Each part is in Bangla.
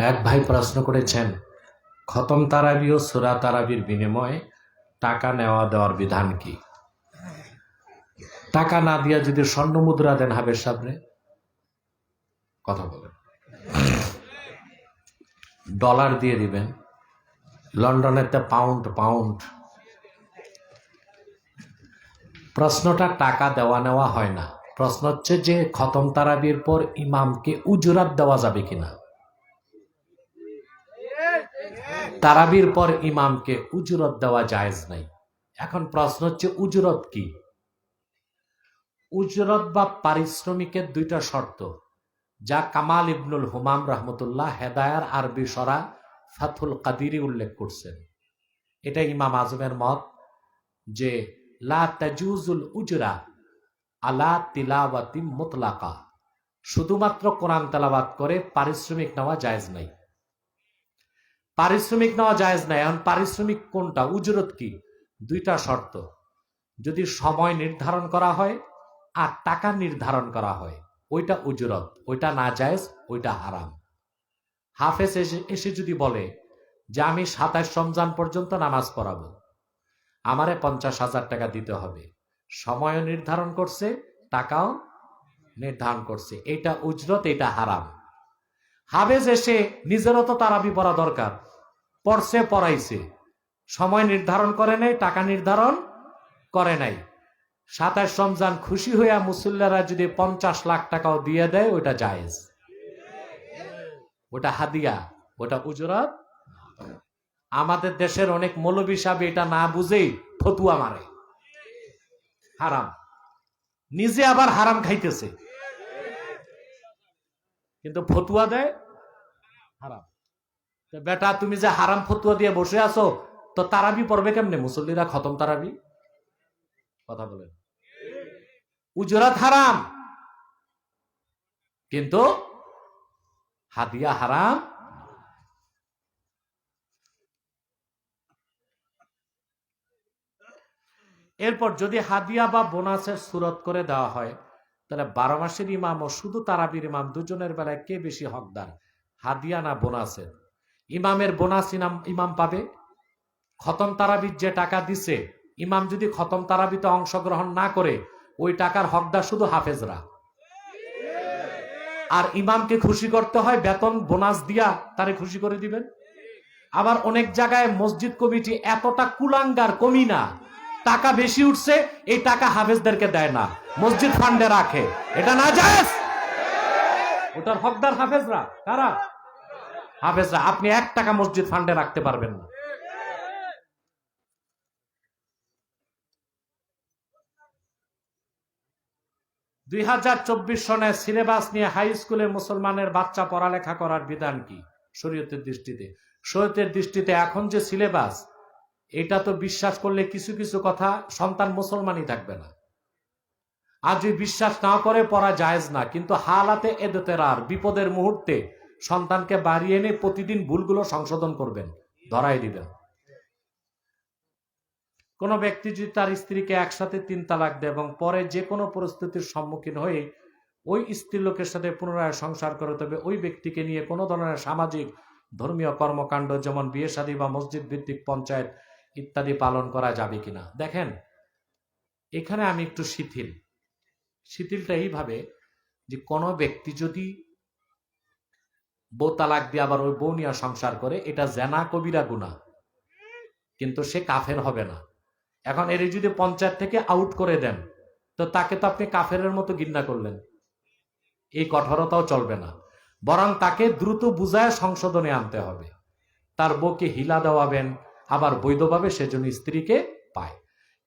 এক ভাই প্রশ্ন করেছেন, খতম তারাবি ও সুরা তারাবির বিনিময়ে টাকা নেওয়া দেওয়ার বিধান কি? টাকা না দিয়া যদি স্বর্ণ মুদ্রা দেন হাবের সামনে? কথা বলেন। ডলার দিয়ে দিবেন লন্ডনের তো পাউন্ড পাউন্ড। প্রশ্নটা টাকা দেওয়া নেওয়া হয় না। প্রশ্ন হচ্ছে যে খতম তারাবির পর ইমামকে উজরাত দেওয়া যাবে কিনা? তারাবির পর ইমামকে উজুরত দেওয়া জায়েজ নাই। এখন প্রশ্ন হচ্ছে, উজরত কি? উজরত বা পারিশ্রমিকের দুইটা শর্ত, যা কামাল ইবনুল হুমাম রহমতুল্লাহ হেদায়ার আরবি সরা ফাথুল কাদিরি উল্লেখ করছেন। এটা ইমাম আজমের মত যে, লা তাজুজুল উজরা আলা তিলাওয়াতি মুতলাকা। শুধুমাত্র কোরআন তেলাবাত করে পারিশ্রমিক নেওয়া জায়েজ নাই। পারিশ্রমিক নেওয়া জায়েজ নাই, এখন পারিশ্রমিক কোনটা, উজরত কি? দুইটা শর্ত। যদি সময় নির্ধারণ করা হয় আর টাকা নির্ধারণ করা হয়, ওইটা উজরত, ওইটা না জায়েজ, ওইটা হারাম। হাফেজ এসে এসে যদি বলে যে আমি সাতাশ রমজান পর্যন্ত নামাজ পড়াবো, আমারে পঞ্চাশ হাজার টাকা দিতে হবে। সময়ও নির্ধারণ করছে, টাকাও নির্ধারণ করছে। এটা উজরত এটা হারাম। হাবেজ এসে নিজেরও তো তারাবি পড়া দরকার। পড়ছে পড়াইছে সময় নির্ধারণ করে নাই, টাকা নির্ধারণ করে নাই। সাতাশ রমজান খুশি হইয়া মুসল্লারা যদি পঞ্চাশ লাখ টাকাও দিয়ে দেয় ওটা জায়েজ। ওটা হাদিয়া ওটা উজরত। আমাদের দেশের অনেক মৌলবী সাহেব এটা না বুঝেই ফতুয়া মারে। হারাম। নিজে আবার হারাম খাইতেছে। কিন্তু ফতুয়া দেয়, হারাম। বেটা, তুমি যে হারাম ফতুয়া দিয়ে বসে আছো, তো তারাবি পড়বে কেমনে? মুসল্লিরা খতম তারাবি? কথা বলেন। উজরাত হারাম। কিন্তু হাদিয়া হারাম। এরপর যদি হাদিয়া বা বোনাসের সুরত করে দেওয়া হয়, তাহলে বারো মাসের ইমাম ও শুধু তারাবির ইমাম, দুজনের বেলায় কে বেশি হকদার? হাদিয়া না বোনাসের? ইমামের বোনাস ইনাম ইমাম পাবে। খতম তারাবির যে টাকা দিছে, ইমাম যদি খতম তারাবিতে অংশগ্রহণ না করে, ওই টাকার হকদার শুধু হাফেজরা। আর ইমামকে খুশি করতে হয়, বেতন, বোনাস দিয়া তারে খুশি করে দিবেন। আবার অনেক জায়গায় মসজিদ কমিটি এতটা কুলাঙ্গার, কমি না। টাকা বেশি উঠছে, এই টাকা হাফেজদেরকে দেয় না। মসজিদ ফান্ডে রাখে। এটা না যায় ওটার হকদার হাফেজরা, কারা? হাফেজরা, আপনি এক টাকা মসজিদ ফান্ডে রাখতে পারবেন না। দুই হাজার চব্বিশ সনে সিলেবাস নিয়ে হাই স্কুলে মুসলমানের বাচ্চা পড়ালেখা করার বিধান কি? শরীয়তের দৃষ্টিতে। শরীয়তের দৃষ্টিতে এখন যে সিলেবাস, এটা তো বিশ্বাস করলে কিছু কিছু কথা সন্তান মুসলমানই থাকবে না। যদি বিশ্বাস না করে পড়া জায়েজ না, কিন্তু হালাতে এদতেরার, বিপদের মুহূর্তে সন্তানকে বাড়িয়ে এনে প্রতিদিন ভুলগুলো সংশোধন করবেন, ধরাই দিবেন। কোনো ব্যক্তি যদি তার স্ত্রীকে একসাথে তিন তালাক দেয় এবং পরে যে কোনো পরিস্থিতির সম্মুখীন হয়ে ওই স্ত্রী লোকের সাথে পুনরায় সংসার করে, তবে ওই ব্যক্তিকে নিয়ে কোনো ধরনের সামাজিক, ধর্মীয় কর্মকাণ্ড যেমন বিয়ে শাদী বা মসজিদ ভিত্তিক পঞ্চায়েত ইত্যাদি পালন করা যাবে কিনা? দেখেন, এখানে আমি একটু শিথিল। শিথিলটা এইভাবে যে কোনো ব্যক্তি যদি বউ তালাক দিয়ে আবার ওই বউ নিয়ে সংসার করে, এটা জেনা কবিরা গুণা। কিন্তু সে কাফের হবে না। এখন এর যদি পঞ্চায়েত থেকে আউট করে দেন, তো তাকে তো আপনি কাফেরের মতো গিন্না করলেন। এই কঠোরতাও চলবে না। বরং তাকে দ্রুত বুঝায় সংশোধনে আনতে হবে। তার বউকে হিলা দেওয়াবেন, আবার বৈধভাবে সেজন্য স্ত্রীকে পায়।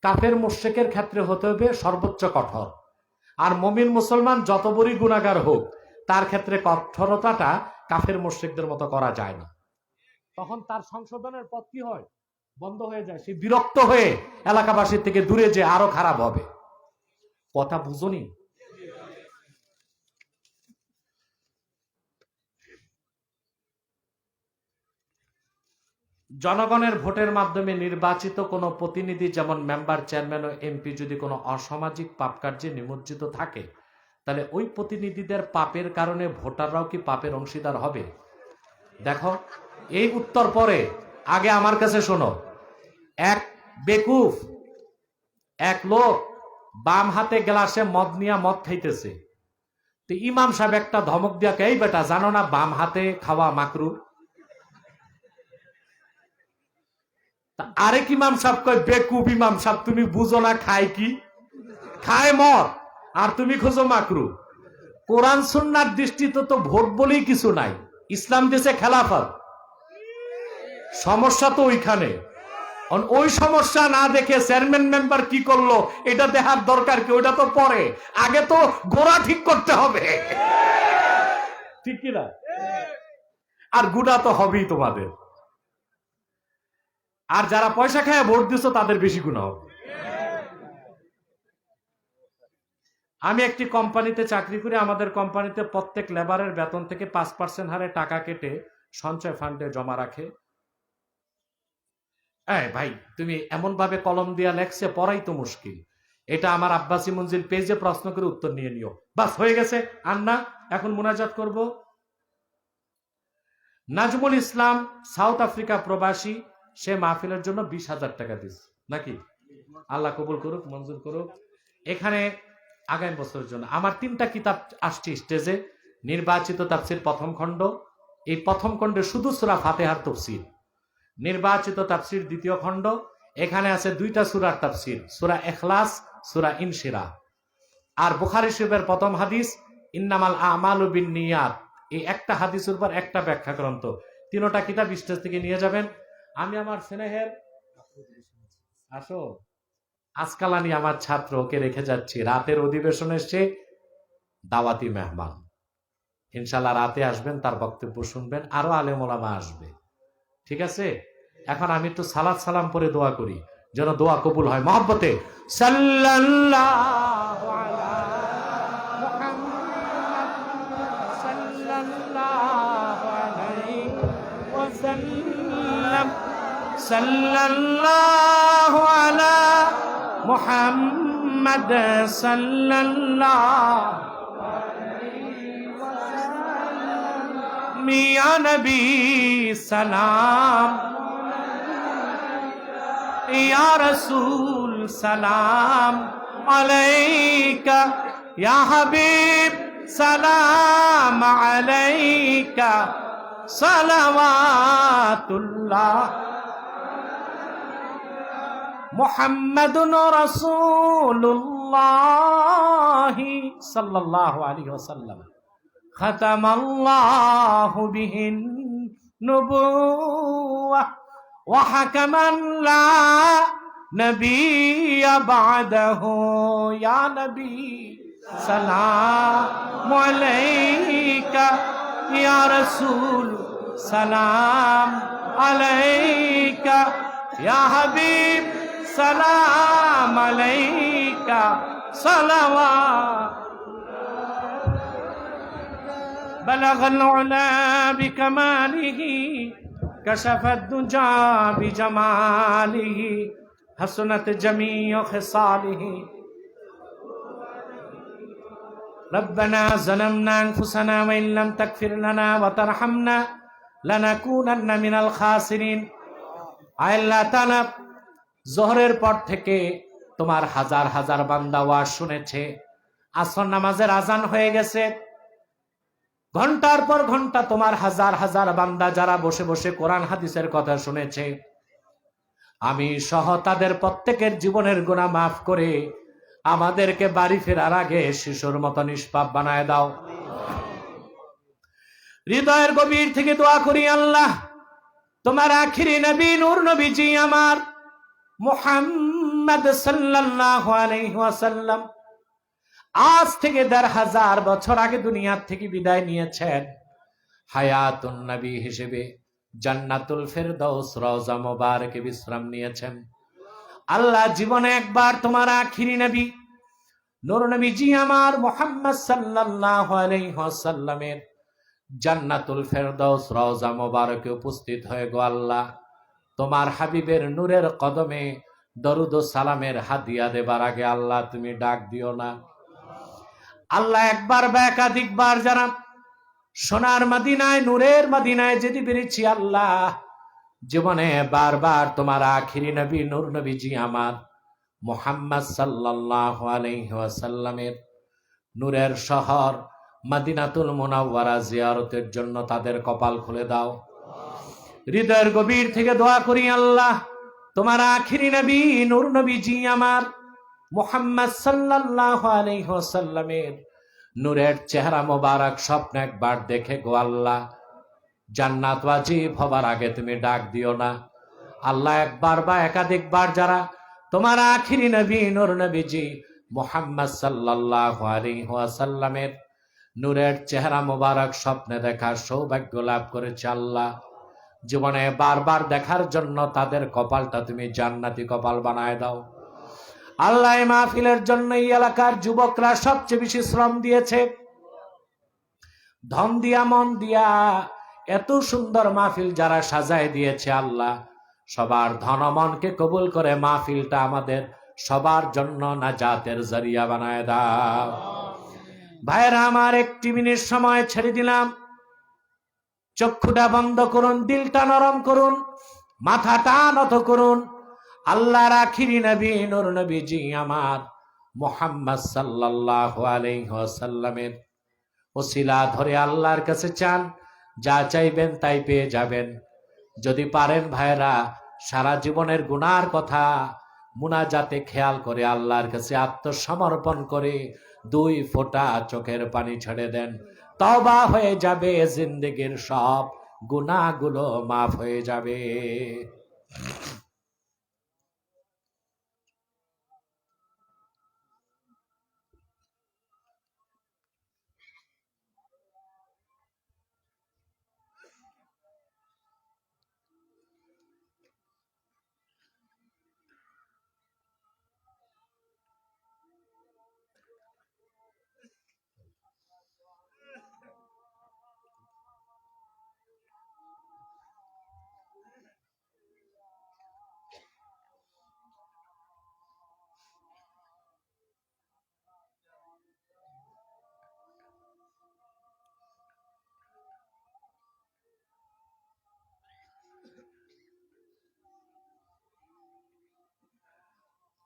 কাফের মোশেকের ক্ষেত্রে হতে হবে সর্বোচ্চ কঠোর। আর মমিন মুসলমান যত বড়ই গুণাগার হোক, তার ক্ষেত্রে কঠোরতাটা কাফের মোশেকদের মতো করা যায় না। তখন তার সংশোধনের পথ কি হয়? বন্ধ হয়ে যায়। সে বিরক্ত হয়ে এলাকাবাসীর থেকে দূরে যে আরও খারাপ হবে। কথা বুঝনি জনগণের ভোটের মাধ্যমে নির্বাচিত কোনো প্রতিনিধি, যেমন মেম্বার, চেয়ারম্যান ও এমপি, যদি কোনো অসামাজিক পাপ কার্যে নিমজ্জিত থাকে তাহলে ওই প্রতিনিধিদের পাপের কারণে ভোটাররাও কি পাপের অংশীদার হবে? দেখো এই উত্তর পরে আগে আমার কাছে শোনো। এক বেকুফ এক লোক বাম হাতে গ্লাসে মদ নিয়ে মদ খাইতেছে। তো ইমাম সাহেব একটা ধমক দিয়া কে, বেটা জানো না বাম হাতে খাওয়া মাকরু? আরেক ইমাম সাহেব কয় বেকুব ইমাম সাহেব তুমি বুঝো না খায় কি? খায় মদ। আর তুমি খোঁজো মাকরু। কোরআন সুন্নার দৃষ্টিতে তো ভোট বলেই কিছু নাই। ইসলাম দেশে খেলাফত। সমস্যা তো ওইখানে। ওই সমস্যা না দেখে চেয়ারম্যান মেম্বার কি করল, এটা দেখার দরকার কি? ওইটা তো পরে। আগে তো গোড়া ঠিক করতে হবে। ঠিক কিনা? আর গুড়া তো হবেই তোমাদের। আর যারা পয়সা খায় ভোট দিছো, তাদের বেশি গুণা হবে। আমি একটি কোম্পানিতে চাকরি করি আমাদের কোম্পানিতে প্রত্যেক লেবারের বেতন থেকে পাঁচ পার্সেন্ট হারে টাকা কেটে সঞ্চয় ফান্ডে জমা রাখে। এই ভাই, তুমি এমন ভাবে কলম দিয়া লেখছে, পড়াই তো মুশকিল। এটা আমার আব্বাসি মঞ্জিল পেজে প্রশ্ন করে উত্তর নিয়ে নিও। বাস, হয়ে গেছে। আর না, এখন মোনাজাত করব। নাজমুল ইসলাম, সাউথ আফ্রিকা প্রবাসী, সে মাহফিলের জন্য বিশ হাজার টাকা দিস। নাকি? আল্লাহ কবুল করুক, মঞ্জুর করুক। এখানে আগামী বছরের জন্য। আমার তিনটা কিতাব আসছে স্টেজে। নির্বাচিত তাফসির প্রথম খণ্ড। এই প্রথম খণ্ডে শুধু সুরা ফাতেহার তফসির নির্বাচিত তাফসির দ্বিতীয় খণ্ড। এখানে আছে দুইটা সুরার তাফসির। সুরা এখলাস সুরা ইনশিরা। আর বুখারি শিবের প্রথম হাদিস, ইন্নামাল আমাল বিন নিয়াত। এই একটা হাদিসের উপর একটা ব্যাখ্যা গ্রন্থ তিনোটা কিতাব স্টেজ থেকে নিয়ে যাবেন। আমি আমার স্নেহের আসো। আজকালানি আমার ছাত্র ওকে রেখে যাচ্ছি। রাতের অধিবেশন এসছে দাওয়াতি মেহমান। ইনশাল্লাহ রাতে আসবেন, তার বক্তব্য শুনবেন, আরও আলেমোলামা আসবে। ঠিক আছে? এখন আমি একটু সালাদ সালাম পরে দোয়া করি, যেন দোয়া কবুল হয়। মহব্বতে সাল্লাল্লাহু আলা মুহাম্মাদ সাল্লাল্লাহু আলাইহি ওয়াসাল্লাম সাল্লাল্লাহু আলা মুহাম্মাদ সাল্লাল্লাহু মিয়া নবী সালাম ইয়া রসুল সালাম আলাইকা ইয়া মুহাম্মাদুন রাসূলুল্লাহ সাল্লাল্লাহু আলাইহি ওয়াসাল্লাম ختم الله به النبوة وحكما لا نبي بعده يا نبي سلام عليك يا رسول سلام عليك يا حبيب سلام عليك صلوات بلغ العلا بكماله كشف الدجى بجماله حسنت جميع خصاله ربنا ظلمنا انفسنا وان لم تغفر لنا وترحمنا لنكونن من الخاسرين আয় আল্লাহ তাআলা জোহরের পর থেকে তোমার হাজার হাজার বান্দা ওয়াজ শুনেছে। আসর নামাজের আজান হয়ে গেছে। ঘণ্টার পর ঘণ্টা তোমার হাজার হাজার বান্দা যারা বসে বসে কোরআন হাদিসের কথা শুনেছে। আমি সহ তাদের প্রত্যেকের জীবনের গুণা মাফ করে আমাদেরকে বাড়ি ফেরার আগে শিশুর মতো নিষ্পাপ বানায় দাও। হৃদয়ের গভীর থেকে দোয়া করি আল্লাহ, তোমার আখিরি নবী, নূর নবীজি আমার মুহাম্মদ সাল্লাল্লাহু আলাইহি ওয়াসাল্লাম আজ থেকে দেড় হাজার বছর আগে দুনিয়ার থেকে বিদায় নিয়েছেন। হায়াতুন নবী হিসেবে জান্নাতুল ফেরদৌস রওজা মোবারকে বিশ্রাম নিয়েছেন। আল্লাহ জীবনে একবার তোমার আখিরি নবী, নূর নবীজি আমার মোহাম্মদ সাল্লাল্লাহু আলাইহি ওয়াসাল্লামের জান্নাতুল ফেরদৌস রওজা মোবারকে উপস্থিত হয়ে গো আল্লাহ। তোমার হাবিবের নূরের কদমে দরুদ সালামের হাদিয়া দেবার আগে আল্লাহ তুমি ডাক দিও না। আল্লাহ একবার বা একাধিকবার যারা সোনার মাদিনায়, নূরের মাদিনায় যেতে পেরেছি আল্লাহ, জীবনে বারবার তোমার আখিরি নবী, নূর নবীজি আমার মোহাম্মদ সাল্লাহ আলহিহাসাল্লামের নূরের শহর মাদিনাতুল মোনাওয়ারা জিয়ারতের জন্য তাদের কপাল খুলে দাও। হৃদয়ের গভীর থেকে দোয়া করি আল্লাহ, তোমার আখিরি নবী, নূর নবীজি আমার, মোহাম্মদ সাল্লাহ আলহিহাসাল্লামের নূরের চেহারা মোবারক স্বপ্ন একবার দেখে গো আল্লাহ। জান্নাত ওয়াজিব হবার আগে তুমি ডাক দিও না। আল্লাহ একবার বা একাধিকবার যারা তোমার আখিরি নবী, নূর নবীজি মোহাম্মদ সাল্লাহ আলিহাসাল্লামের নূরের চেহারা মোবারক স্বপ্নে দেখার সৌভাগ্য লাভ করেছে আল্লাহ। জীবনে বারবার দেখার জন্য তাদের কপালটা তুমি জান্নাতি কপাল বানায় দাও। আল্লাহ মাহফিলের জন্য এই এলাকার যুবকরা সবচেয়ে বেশি শ্রম দিয়েছে। ধন দিয়া, মন দিয়া এত সুন্দর মাহফিল যারা সাজায় দিয়েছে আল্লাহ, সবার ধন মনকে কবুল করে মাহফিলটা আমাদের সবার জন্য না জাতের জরিয়া বানায় দাও। ভাইরা আমার একটি মিনিট সময় ছেড়ে দিলাম। চক্ষুটা বন্ধ করুন, দিলটা নরম করুন, মাথাটা নত করুন। আল্লাহর আখিরি নবী, নূর নবীজি আমার মোহাম্মদ আলাইহি ওয়াসাল্লামের ওসিলা ধরে আল্লাহর কাছে চান, যা চাইবেন তাই পেয়ে যাবেন। যদি পারেন ভাইরা সারা জীবনের গুনার কথা মুনাজাতে খেয়াল করে আল্লাহর কাছে আত্মসমর্পণ করে দুই ফোঁটা চোখের পানি ছেড়ে দেন। তবা হয়ে যাবে জিন্দগির সব গুণাগুলো মাফ হয়ে যাবে।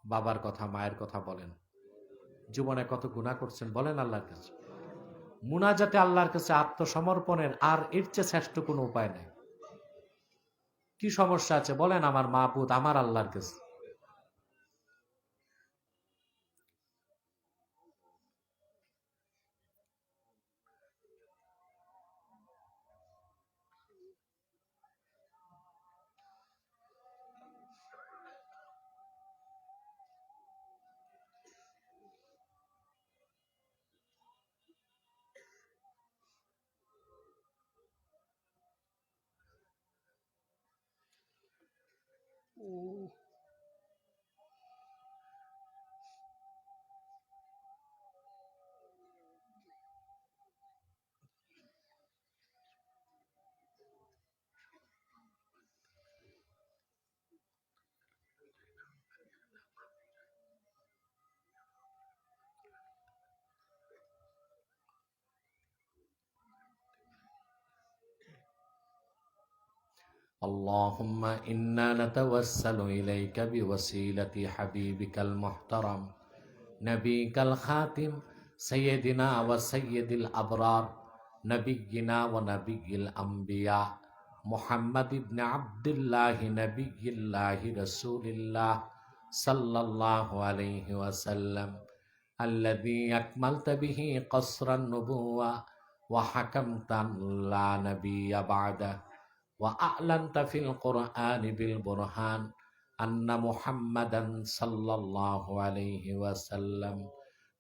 বাবার কথা, মায়ের কথা বলেন। জীবনে কত গুণা করছেন বলেন আল্লাহর কাছে। মুনাজাতে আল্লাহর কাছে আত্মসমর্পণের আর এর চেয়ে শ্রেষ্ঠ কোনো উপায় নেই। কি সমস্যা আছে বলেন আমার মা পুত আমার আল্লাহর কাছে। Ooh. اللهم إنا نتوسل إليك بوسيلة حبيبك المحترم نبيك الخاتم سيدنا وسيد الأبرار نبينا ونبي الأنبياء محمد بن عبد الله نبي الله رسول الله صلى الله عليه وسلم الذي أكملت به قصر النبوة وحكمت لا نبي بعده. وأعلنت في القرآن بالبرهان أن محمدا صلى الله عليه وسلم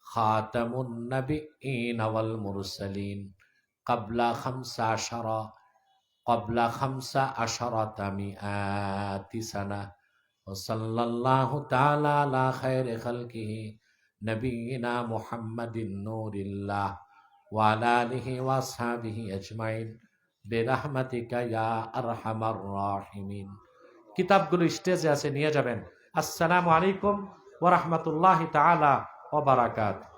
خاتم النبيين والمرسلين قبل خمس عشر قبل خمس عشرة مئات سنة وصلى الله تعالى على خير خلقه نبينا محمد نور الله وعلى آله وأصحابه أجمعين বেরাহমাতিকা ইয়া আরহামার কিতাবগুলো স্টেজে আছে নিয়ে যাবেন। আসসালামু আলাইকুম ওরহমতুল্লাহ তালা বারাকাতুহু।